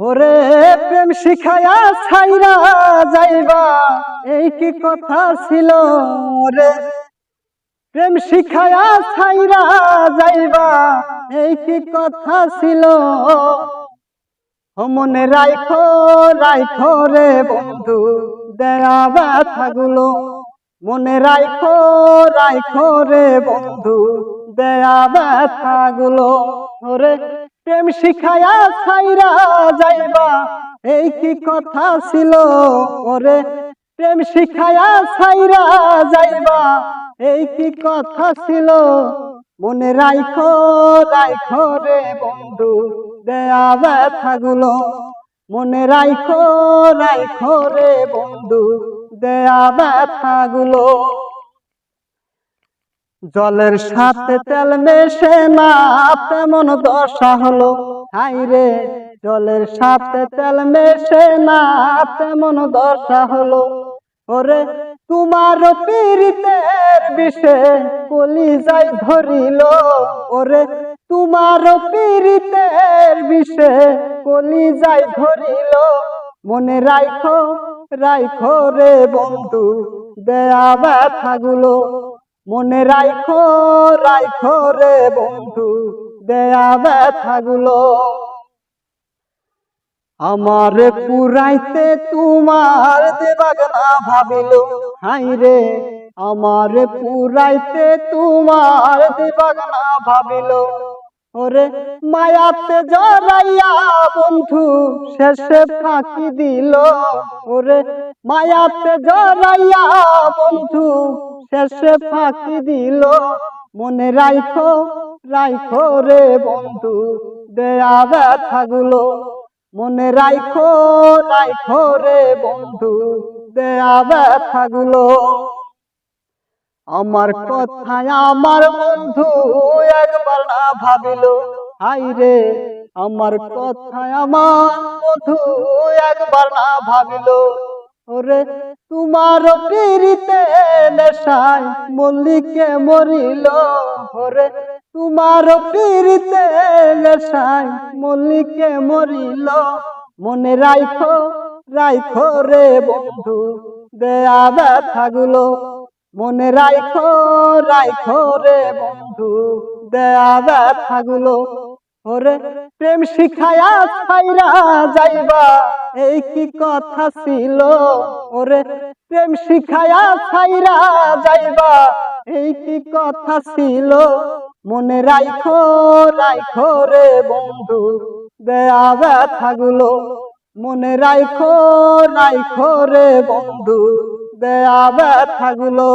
ওরে প্রেম শিখায়া ছাইরা যাইবা, এই কি কথা ছিল? রে প্রেম শিখায়া ছাইরা যাইবা, এই কি কথা ছিল? মনে রাইখো রাইখো রে বন্ধু, দেয়া ব্যথাগুলো। মনে রাইখো রাইখো রে বন্ধু, দেয়া ব্যথাগুলো। ওরে প্রেম শিখায়া ছাইরা যাইবা। এই কি কথা ছিল? ওরে, প্রেম শিখায়া ছাইরা যাইবা। এই কি কথা ছিল? মনে রাইখো রাইখো রে বন্ধু, দেয়া ব্যথাগুলো। মনে রাইখো রাইখো রে বন্ধু, দেয়া ব্যথাগুলো। জলের সাথে তেল মেশে না, তেমন দশা হলো। হাই রে, জলের সাথে তেল মেশে না, তেমন দশা হলো। ওরে, তোমার পীড়িতের বিষে কলি যাই ধরিল। ওরে, তোমার পীড়িতের বিষে কলি যাই ধরিল। মনে রাইখো রাইখো রে বন্ধু, দেয়া ব্যথাগুলো। মনে রাইখো রাইখো রে বন্ধু, দেয়া ব্যথাগুলো। আমার পুরাইতে তোমার দেবাগ না ভাবিল, হাই রে, আমার পুরাইতে তোমার দেবাগ না ভাবিল। ওরে মায়াতে জড়াইয়া বন্ধু, শেষে ফাঁকি দিল। ওরে মায়াতে জড়াইয়া বন্ধু শেষে ফাঁকি দিল। মনে রাইখো রাইখো রে বন্ধু, দেয়া ব্যথাগুলো। মনে রাইখো রাইখো রে বন্ধু, দেয়া ব্যথাগুলো। আমার কথায় আমার বন্ধু একবার না ভাবিল, হাই রে, আমার কথায় আমার বন্ধু একবার না ভাবিল। ওরে, তোমার পীড়িতে নেশায় মল্লিকে মরিল। ওরে, তোমার পীড়িতে নেশায় মল্লিকে মরিল। মনে রাইখো রাইখো রে বন্ধু, দেয়া ব্যথাগুলো। মনে রাইখো রাইখো রে বন্ধু, দেয়া ব্যথাগুলো। ওরে, প্রেম শিখায়া ছাইরা যাইবা। এই কি কথা ছিল? ওরে প্রেম শিখায়া ছাইরা যাইবা। এই কি কথা ছিল? মনে রাইখো রাইখো রে বন্ধু, দেয়া ব্যথাগুলো। মনে রাইখো রাইখো রে বন্ধু, দেয়া ব্যথাগুলো।